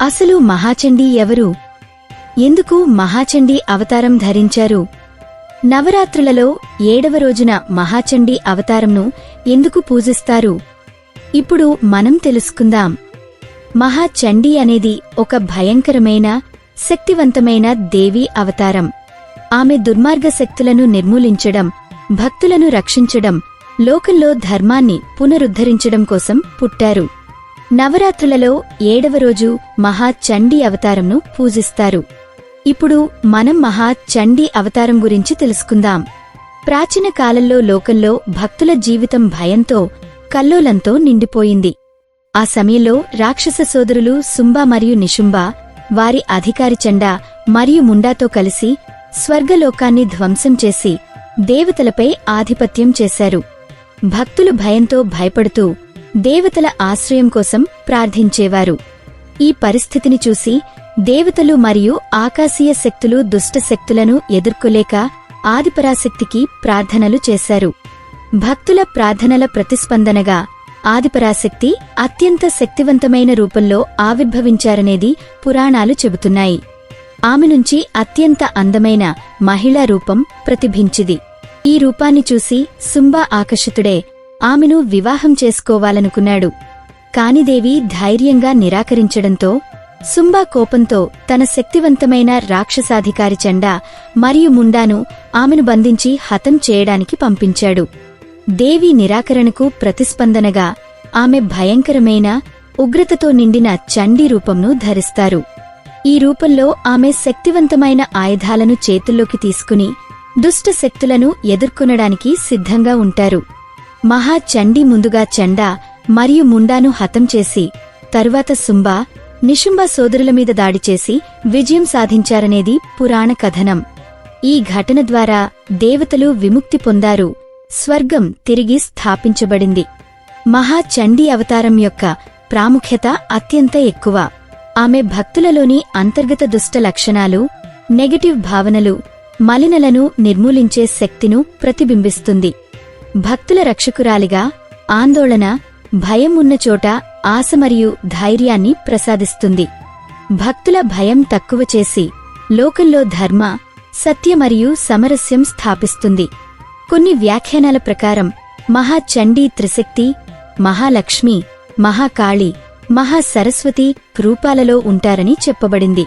అసలు మహాచండీ ఎవరు? ఎందుకు మహాచండీ అవతారం ధరించారు? నవరాత్రులలో ఏడవ రోజున మహాచండీ అవతారంను ఎందుకు పూజిస్తారు? ఇప్పుడు మనం తెలుసుకుందాం. మహాచండీ అనేది ఒక భయంకరమైన శక్తివంతమైన దేవీ అవతారం. ఆమె దుర్మార్గ శక్తులను నిర్మూలించడం భక్తులను రక్షించడం లోకంలో ధర్మాన్ని పునరుద్ధరించడం కోసం పుట్టారు. నవరాత్రులలో ఏడవ రోజు మహా చండీ అవతారంను పూజిస్తారు. ఇప్పుడు మనం మహా చండీ అవతారం గురించి తెలుసుకుందాం. ప్రాచీన కాలంలో లోకంలో భక్తుల జీవితం భయంతో కల్లోలంతో నిండిపోయింది. ఆ సమయంలో రాక్షస సోదరులు సుంబా మరియు నిషుంబా వారి అధికారి చండా మరియు ముండాతో కలిసి స్వర్గలోకాన్ని ధ్వంసం చేసి దేవతలపై ఆధిపత్యం చేశారు. భక్తులు భయంతో భయపడుతూ దేవతల ఆశ్రయం కోసం ప్రార్థించేవారు. ఈ పరిస్థితిని చూసి దేవతలు మరియు ఆకాశీయ శక్తులు దుష్ట శక్తులను ఎదుర్కోలేక ఆదిపరాశక్తికి ప్రార్థనలు చేశారు. భక్తుల ప్రార్థనల ప్రతిస్పందనగా ఆదిపరాశక్తి అత్యంత శక్తివంతమైన రూపంలో ఆవిర్భవించారనేది పురాణాలు చెబుతున్నాయి. ఆమె నుంచి అత్యంత అందమైన మహిళా రూపం ప్రతిభించిది. ఈ రూపాన్ని చూసి సుంబా ఆకర్షితుడే ఆమెను వివాహం చేసుకోవాలనుకున్నాడు. కానిదేవి ధైర్యంగా నిరాకరించడంతో సుంబా కోపంతో తన శక్తివంతమైన రాక్షసాధికారి చండా మరియు ముండాను ఆమెను బంధించి హతం చేయడానికి పంపించాడు. దేవి నిరాకరణకు ప్రతిస్పందనగా ఆమె భయంకరమైన ఉగ్రతతో నిండిన చండీ రూపంను ధరిస్తారు. ఈ రూపంలో ఆమె శక్తివంతమైన ఆయుధాలను చేతుల్లోకి తీసుకుని దుష్ట శక్తులను ఎదుర్కొనడానికి సిద్ధంగా ఉంటారు. మహా చండీ ముందుగా చండా మరియు ముండాను హతం చేసి తరువాత సుంబా నిషుంబ సోదరుల మీద దాడి చేసి విజయం సాధించారనేది పురాణ కథనం. ఈ ఘటన ద్వారా దేవతలు విముక్తి పొందారు. స్వర్గం తిరిగి స్థాపించబడింది. మహా చండీ అవతారం యొక్క ప్రాముఖ్యత అత్యంత ఎక్కువ. ఆమె భక్తులలోని అంతర్గత దుష్ట లక్షణాలు నెగటివ్ భావనలు మలినలను నిర్మూలించే శక్తిను ప్రతిబింబిస్తుంది. భక్తుల రక్షకురాలిగా ఆందోళన భయం ఉన్న చోట ఆశ మరియు ధైర్యాన్ని ప్రసాదిస్తుంది. భక్తుల భయం తక్కువ చేసి లోకంలో ధర్మ సత్య మరియు సమరస్యం స్థాపిస్తుంది. కొన్ని వ్యాఖ్యానాల ప్రకారం మహాచండీ త్రిశక్తి మహాలక్ష్మి మహాకాళి మహాసరస్వతి రూపాలలో ఉంటారని చెప్పబడింది.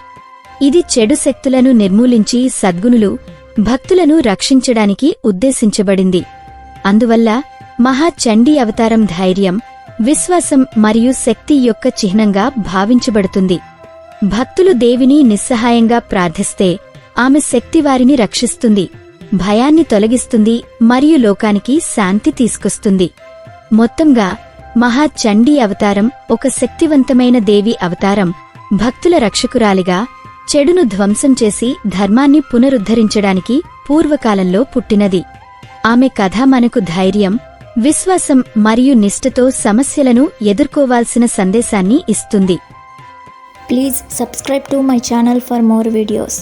ఇది చెడు శక్తులను నిర్మూలించి సద్గుణులు భక్తులను రక్షించడానికి ఉద్దేశించబడింది. అందువల్ల మహాచండీ అవతారం ధైర్యం విశ్వాసం మరియు శక్తి యొక్క చిహ్నంగా భావించబడుతుంది. భక్తులు దేవిని నిస్సహాయంగా ప్రార్థిస్తే ఆమె శక్తి వారిని రక్షిస్తుంది భయాన్ని తొలగిస్తుంది మరియు లోకానికి శాంతి తీసుకొస్తుంది. మొత్తంగా మహాచండీ అవతారం ఒక శక్తివంతమైన దేవి అవతారం భక్తుల రక్షకురాలిగా చెడును ధ్వంసం చేసి ధర్మాన్ని పునరుద్ధరించడానికి పూర్వకాలంలో పుట్టినది. ఆమె కథ మనకు ధైర్యం విశ్వాసం మరియు నిష్ఠతో సమస్యలను ఎదుర్కోవాల్సిన సందేశాన్ని ఇస్తుంది. Please subscribe to my channel for more videos